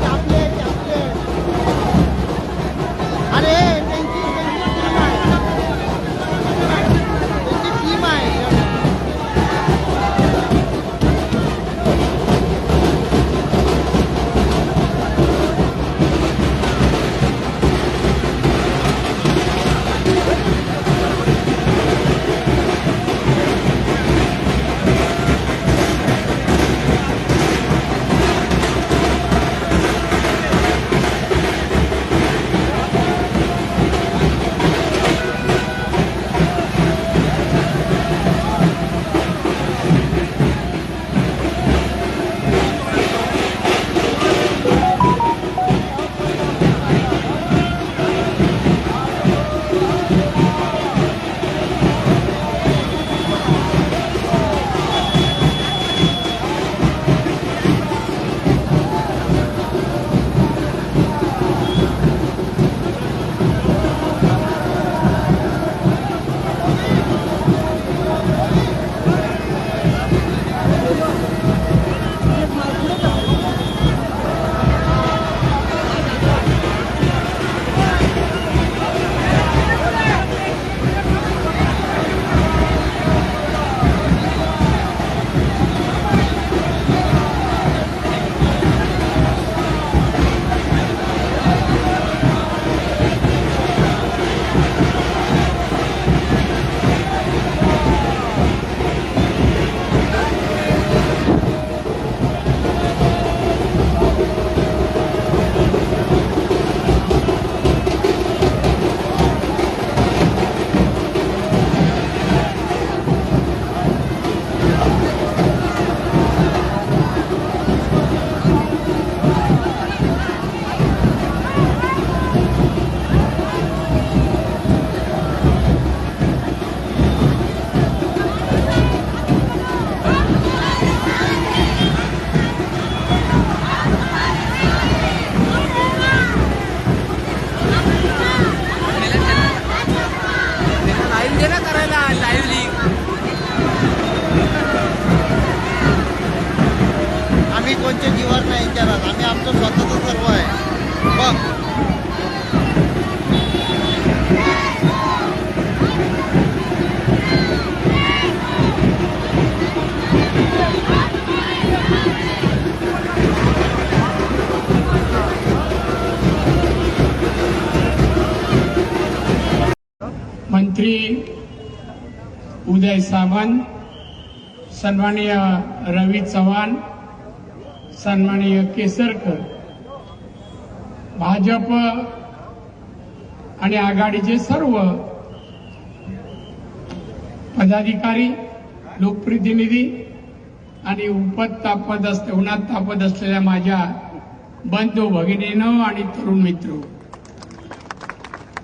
tablet आम्ही आमचं स्वतःचं सर्व आहे. बघ. मंत्री उदय सामंत सन्माननीय रवी चव्हाण सन्माननीय केसरकर भाजप आणि आघाडीचे सर्व पदाधिकारी लोकप्रतिनिधी आणि उपत तापत असते उन्हात तापत असलेल्या माझ्या बंधू भगिनीनं आणि तरुण मित्र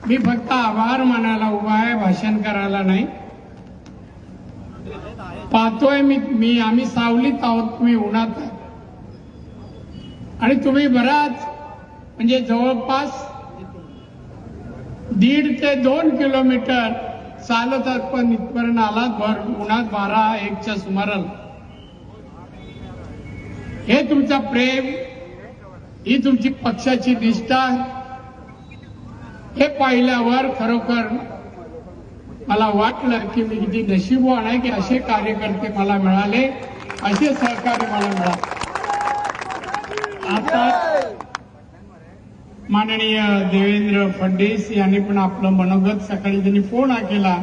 मी फक्त आभार मानायला उभा आहे भाषण करायला नाही. पाहतोय मी मी आम्ही सावलीत आहोत तुम्ही उन्हात आणि तुम्ही बराच म्हणजे जवळपास दीड ते दोन किलोमीटर चालत पण इथपर्यंत आलात भर उन्हात बारा एकच्या सुमाराला. हे तुमचा प्रेम ही तुमची पक्षाची निष्ठा हे पाहिल्यावर खरोखर मला वाटलं की मी किती नशीबवान आहे की असे कार्यकर्ते मला मिळाले असे सहकार्य मला मिळाले. आता माननीय देवेंद्र फडणवीस यांनी पण आपलं मनोगत सकाळी त्यांनी फोन केला.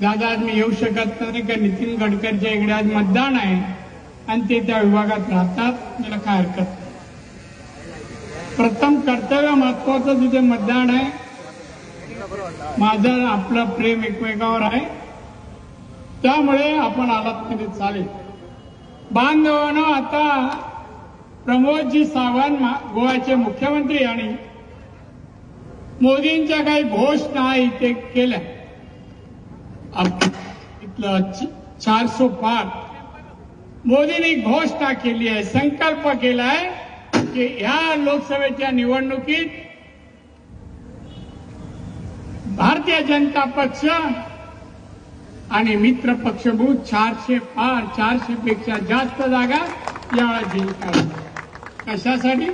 दादा आज मी येऊ शकत नाही का? नितीन गडकरीच्या इकडे आज मतदान आहे. आणि ते त्या विभागात राहतात. मला काय हरकत प्रथम कर्तव्य महत्वाचं तिथे मतदान आहे. माझं आपलं प्रेम एकमेकावर आहे. त्यामुळे आपण आलात तरी चालेल. बांधवानं आता प्रमोदजी सावंत गोव्याचे मुख्यमंत्री आणि मोदींच्या काही घोषणा इथे केल्या. आप- इथलं चारसो पार मोदींनी घोषणा केली आहे संकल्प केला आहे की ह्या लोकसभेच्या निवडणुकीत भारतीय जनता पक्ष आणि मित्र पक्षभूत चारशे पार चारशे पेक्षा जास्त जागा यावेळेला जिंकणार. कशासाठी?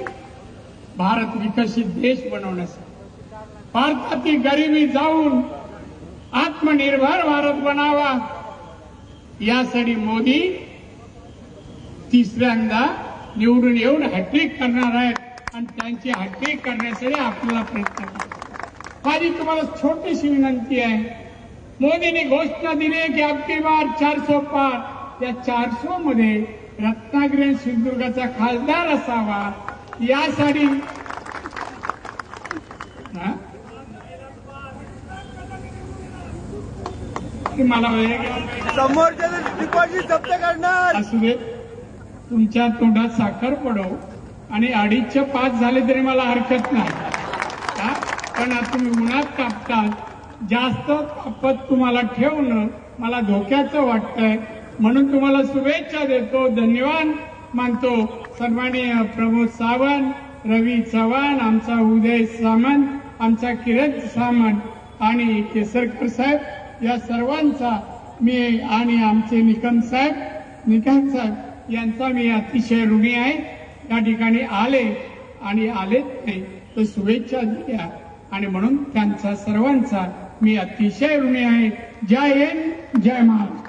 भारत विकसित देश बनवण्यासाठी. भारतातील गरिबी जाऊन आत्मनिर्भर भारत बनावा. यासाठी मोदी तिसऱ्यांदा निवडून येऊन हॅट्रिक करणार आहेत आणि त्यांची हॅट्रिक करण्यासाठी आपल्याला प्रयत्न करा माझी तुम्हाला छोटीशी विनंती आहे. मोदींनी घोषणा दिली की अबकी बार चारसो पार. या चारसो मध्ये रत्नागिरी सिंधुदुर्गाचा खासदार असावा यासाठी मला समोरच्या डिपॉझिट जप्त करणार. असू दे. तुमच्या तोंडात साखर पडव आणि अडीचशे पाच झाले तरी मला हरकत नाही? पण तुम्ही उन्हात कापतात जास्त तापत तुम्हाला ठेवणं मला धोक्याचं वाटतंय. म्हणून तुम्हाला शुभेच्छा देतो धन्यवाद मानतो. सन्माननीय प्रमोद सावंत रवी चव्हाण आमचा उदय सामंत आमचा किरण सामंत आणि केसरकर साहेब या सर्वांचा मी आणि आमचे निकम साहेब निकम साहेब यांचा मी अतिशय ऋणी आहे. या ठिकाणी आले आणि आलेच नाही तर शुभेच्छा दिल्या आणि म्हणून त्यांचा सर्वांचा मी अतिशय ऋणी आहे. जय हिंद जय महाराष्ट्र.